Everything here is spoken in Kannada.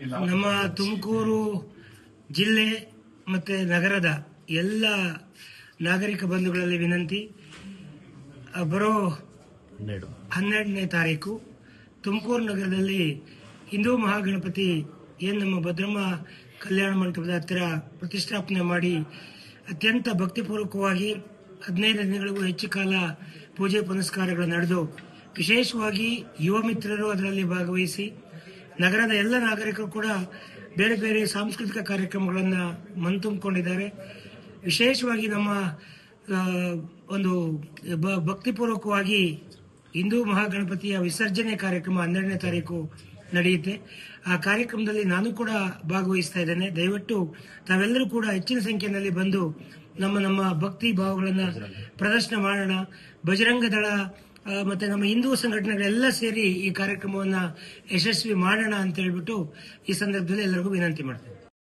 ನಮ್ಮ ತುಮಕೂರು ಜಿಲ್ಲೆ ಮತ್ತು ನಗರದ ಎಲ್ಲ ನಾಗರಿಕ ಬಂಧುಗಳಲ್ಲಿ ವಿನಂತಿ ಬರೋ ಹನ್ನೆರಡು. ಹನ್ನೆರಡನೇ ತಾರೀಕು ತುಮಕೂರು ನಗರದಲ್ಲಿ ಹಿಂದೂ ಮಹಾಗಣಪತಿ ಏನು ನಮ್ಮ ಭದ್ರಮ್ಮ ಕಲ್ಯಾಣ ಮಂಟಪದ ಹತ್ತಿರ ಪ್ರತಿಷ್ಠಾಪನೆ ಮಾಡಿ ಅತ್ಯಂತ ಭಕ್ತಿಪೂರ್ವಕವಾಗಿ ಹದಿನೈದು ದಿನಗಳಿಗೂ ಹೆಚ್ಚು ಕಾಲ ಪೂಜೆ ಪುನಸ್ಕಾರಗಳು ನಡೆದು ವಿಶೇಷವಾಗಿ ಯುವ ಮಿತ್ರರು ಅದರಲ್ಲಿ ಭಾಗವಹಿಸಿ ನಗರದ ಎಲ್ಲ ನಾಗರಿಕರು ಕೂಡ ಬೇರೆ ಬೇರೆ ಸಾಂಸ್ಕೃತಿಕ ಕಾರ್ಯಕ್ರಮಗಳನ್ನು ಮನ್ತುಂಬಿಕೊಂಡಿದ್ದಾರೆ. ವಿಶೇಷವಾಗಿ ನಮ್ಮ ಒಂದು ಭಕ್ತಿಪೂರ್ವಕವಾಗಿ ಹಿಂದೂ ಮಹಾಗಣಪತಿಯ ವಿಸರ್ಜನೆ ಕಾರ್ಯಕ್ರಮ ಹನ್ನೆರಡನೇ ತಾರೀಕು ನಡೆಯುತ್ತೆ. ಆ ಕಾರ್ಯಕ್ರಮದಲ್ಲಿ ನಾನು ಕೂಡ ಭಾಗವಹಿಸ್ತಾ ಇದ್ದೇನೆ. ದಯವಿಟ್ಟು ತಾವೆಲ್ಲರೂ ಕೂಡ ಹೆಚ್ಚಿನ ಸಂಖ್ಯೆಯಲ್ಲಿ ಬಂದು ನಮ್ಮ ನಮ್ಮ ಭಕ್ತಿ ಭಾವಗಳನ್ನು ಪ್ರದರ್ಶನ ಮಾಡೋಣ. ಬಜರಂಗ ದಳ ಮತ್ತೆ ನಮ್ಮ ಹಿಂದೂ ಸಂಘಟನೆಗಳೆಲ್ಲ ಸೇರಿ ಈ ಕಾರ್ಯಕ್ರಮವನ್ನು ಯಶಸ್ವಿ ಮಾಡೋಣ ಅಂತ ಹೇಳ್ಬಿಟ್ಟು ಈ ಸಂದರ್ಭದಲ್ಲಿ ಎಲ್ಲರಿಗೂ ವಿನಂತಿ ಮಾಡ್ತೇನೆ.